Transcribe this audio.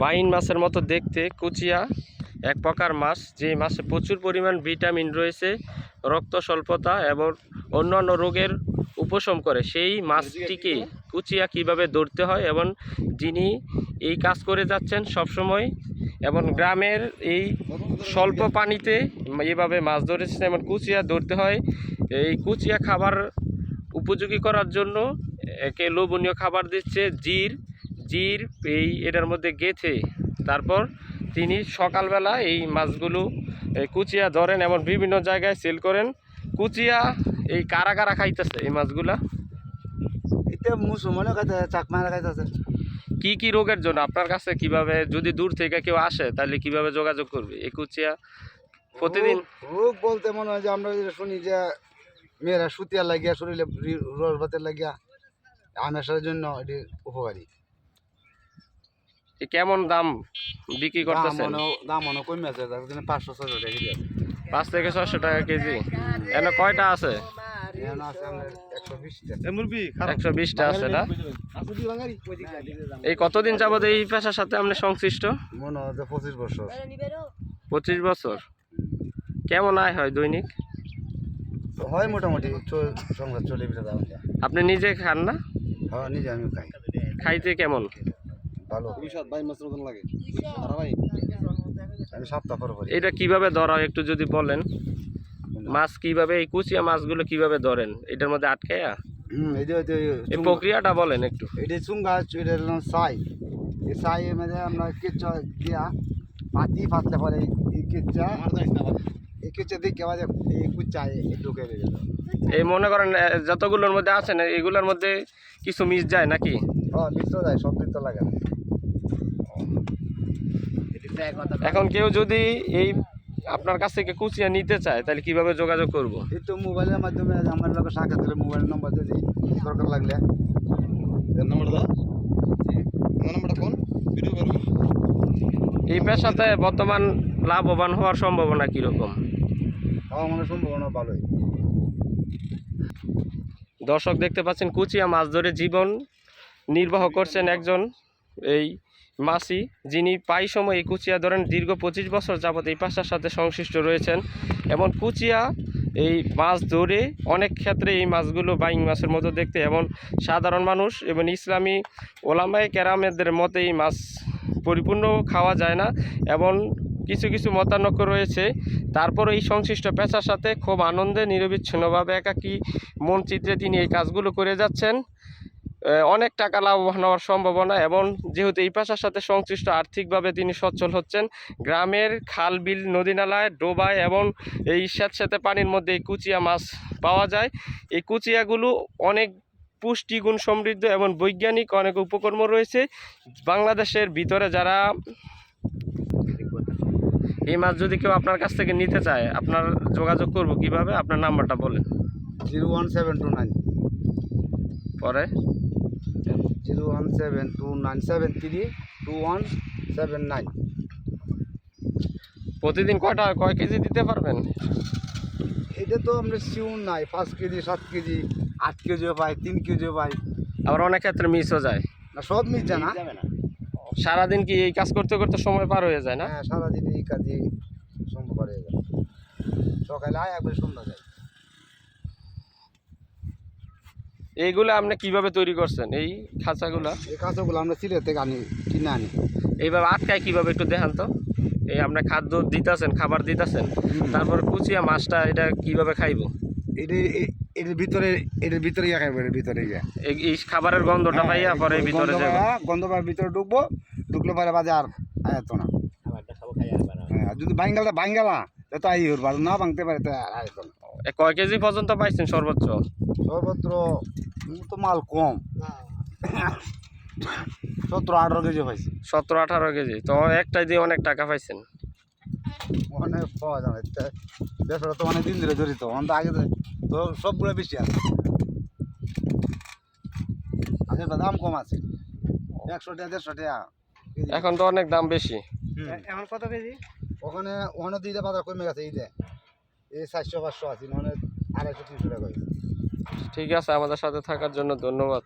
বাইন মাছের মতো দেখতে, কুচিয়া, এক প্রকার মাছ যে মাছে প্রচুর পরিমাণ ভিটামিন রয়েছে, রক্ত স্বল্পতা এবং অন্যান্য রোগের উপশম করে। সেই মাছটিকে কুচিয়া কীভাবে ধরতে হয় এবং যিনি এই কাজ করে যাচ্ছেন সবসময় এবং গ্রামের এই স্বল্প পানিতে এভাবে মাছ ধরেছেন এবং কুচিয়া ধরতে হয়, এই কুচিয়া খাবার উপযোগী করার জন্য একে লোভনীয় খাবার দিচ্ছে, জির জির এই এটার মধ্যে গেথে তারপর তিনি সকালবেলা এই মাছগুলো কুচিয়া ধরেন এবং বিভিন্ন জায়গায় সেল করেন। কুচিয়া এই কারা কারা খাইতেছে এই মাছগুলা? মুসলমানও খাইতেছে চাকমারা খাইতেছে কি কি রোগের জন্য? আপনার কাছে কীভাবে যদি দূর থেকে কেউ আসে তাহলে কীভাবে যোগাযোগ করবে? এই কুচিয়া প্রতিদিন রোগ- বলতে মনে হয় যে আমরা শুনি যে মেয়েরা সুতিয়ার লাগিয়া শরীরে রস ভাতের লাগিয়া আমেশার জন্য এটি উপকারী। কেমন দাম বিক্রি করতেছেন? দাম মনে কমে আছে তার জন্য পাঁচশো ছশো টাকা কেজি পাঁচ থেকে ছশো টাকা কেজি। এনে কয়টা আছে? একশো বিশটা। আছে না? এই কতদিন যাবত এই পেশার সাথে আপনি সংশ্লিষ্ট? মনে হয় পঁচিশ বছর। পঁচিশ বছর। কেমন আয় হয় দৈনিক? হয় মোটামুটি সংসার চলে আপনি নিজে খান না? হ্যাঁ নিজে আমি খাই। খাইতে কেমন? ভালো। আমি সপ্তাহ পর পর এটা কীভাবে ধরা একটু যদি বলেন? মাছ কীভাবে এই কুচিয়া মাছগুলো কীভাবে ধরেন? এটার মধ্যে আটকায়া? হুম এই যে এই প্রক্রিয়াটা বলেন একটু। এটা চুঙ্গা এটা সাই এই সাই মধ্যে আমরা কেঁচা দিয়া পাতি পাতলে পরে এই কেঁচা এই কেঁচা দিয়ে কেমন এই কুচা এই ঢুকে গেল এই মনে করেন যতগুলোর মধ্যে আছেন এগুলোর মধ্যে কিছু মিস যায় নাকি? হ্যাঁ মিশ্র যায় সব দিন তো লাগে না। এখন কেউ যদি এই আপনার কাছ থেকে কুচিয়া নিতে চায় তাহলে কীভাবে যোগাযোগ করব? এই তো মোবাইলের মাধ্যমে আমার লোক সাক্ষাৎ হলে মোবাইল নম্বর দিয়ে দিই দরকার লাগলে। এই পেশাতে বর্তমান লাভবান হওয়ার সম্ভাবনা কীরকম? হওয়া মানে সম্ভাবনা ভালোই। দর্শক দেখতে পাচ্ছেন কুচিয়া মাছ ধরে জীবন নির্বাহ করছেন একজন এই মাসি, যিনি প্রায় সময় এই কুচিয়া ধরেন দীর্ঘ পঁচিশ বছর যাবত এই পেশার সাথে সংশ্লিষ্ট রয়েছেন। এবং কুচিয়া এই মাছ ধরে অনেক ক্ষেত্রে এই মাছগুলো বাইং মাছের মতো দেখতে। এবং সাধারণ মানুষ এবং ইসলামী ওলামায় কেরামেদের মতে এই মাছ পরিপূর্ণ খাওয়া যায় না। এবং কিছু কিছু মতানক্য রয়েছে। তারপর এই সংশ্লিষ্ট পেশার সাথে খুব আনন্দে, নিরবিচ্ছিন্নভাবে একাকী মন চিত্রে তিনি এই কাজগুলো করে যাচ্ছেন। অনেক টাকা লাভবান হওয়ার সম্ভাবনা এবং যেহেতু এই পেশার সাথে সংশ্লিষ্ট আর্থিকভাবে তিনি সচ্ছল হচ্ছেন গ্রামের খাল বিল নদী নালায় ডোবায় এবং এই স্যাঁতস্যাঁতে পানির মধ্যে এই কুচিয়া মাছ পাওয়া যায়। এই কুচিয়াগুলো অনেক পুষ্টিগুণ সমৃদ্ধ এবং বৈজ্ঞানিক অনেক উপকর্ম রয়েছে। বাংলাদেশের ভিতরে যারা এই মাছ যদি কেউ আপনার কাছ থেকে নিতে চায় আপনার যোগাযোগ করব কীভাবে? আপনার নাম্বারটা বলেন। Zero one seven two nine. পরে? Zero one seven two nine seven three two one seven nine. প্রতিদিন কয়টা কয় কেজি দিতে পারবেন? এটা তো আমরা শিউন নাই পাঁচ কেজি সাত কেজি আট কেজিও পাই তিন কেজিও পাই। আবার অনেক ক্ষেত্রে মিসও যায়। না সব মিট জানা সারাদিন কি এই কাজ করতে করতে সময় পার হয়ে যায় না? হ্যাঁ সারাদিন এই কাজে সম্ভব হয়ে যায়। সকালে আয় একবার সন্ধ্যা যায় এইগুলো আপনি কীভাবে তৈরি করছেন? এই খাঁচাগুলা? এই খাঁচাগুলো আমরা সিলেট থেকে আনি কিনে আনি। এইভাবে আটকায় কীভাবে একটু দেখান তো। এই আপনি খাদ্য দিতেছেন খাবার দিতেছেন তারপর কুচিয়া মাছটা এটা কীভাবে খাইবো? এটা এটার ভিতরে এটার ভিতরে ইয়া খাইবো এটার ভিতরে ইয়া। এই- খাবারের গন্ধটা পাইয়া পরে ভিতরে গন্ধ গন্ধ পাওয়ার ভিতরে ঢুকবো ঢুকলে পরে বাজে আর আয়ত না। হ্যাঁ, আর যদি বাঙ্গালটা বাঙ্গালা তো আই না ভাঙতে পারে তো কয় কেজি পর্যন্ত পাইছেন সর্বোচ্চ? সর্বত্র তো মাল কম। সতেরো আঠারো কেজি পাইছি। সতেরো আঠারো কেজি তো একটাই দিয়ে অনেক টাকা পাইছেন। অনেক পাওয়া যাবে ব্যবসাটা তো অনেক দিন ধরে জড়িত অন্ত আগে তো- তো সবগুলো বেশি আছে। আগে দাম কম আছে একশো টাকা দেড়শো টাকা। কেজি। এখন তো অনেক দাম বেশি। হুম। ওখানে ওখানে দুইটা বাজার কমে গেছে এইটা এই চারশো, পাঁচশো আছে ওখানে আড়াইশো, তিনশো টাকা ঠিক আছে, আমাদের সাথে থাকার জন্য ধন্যবাদ।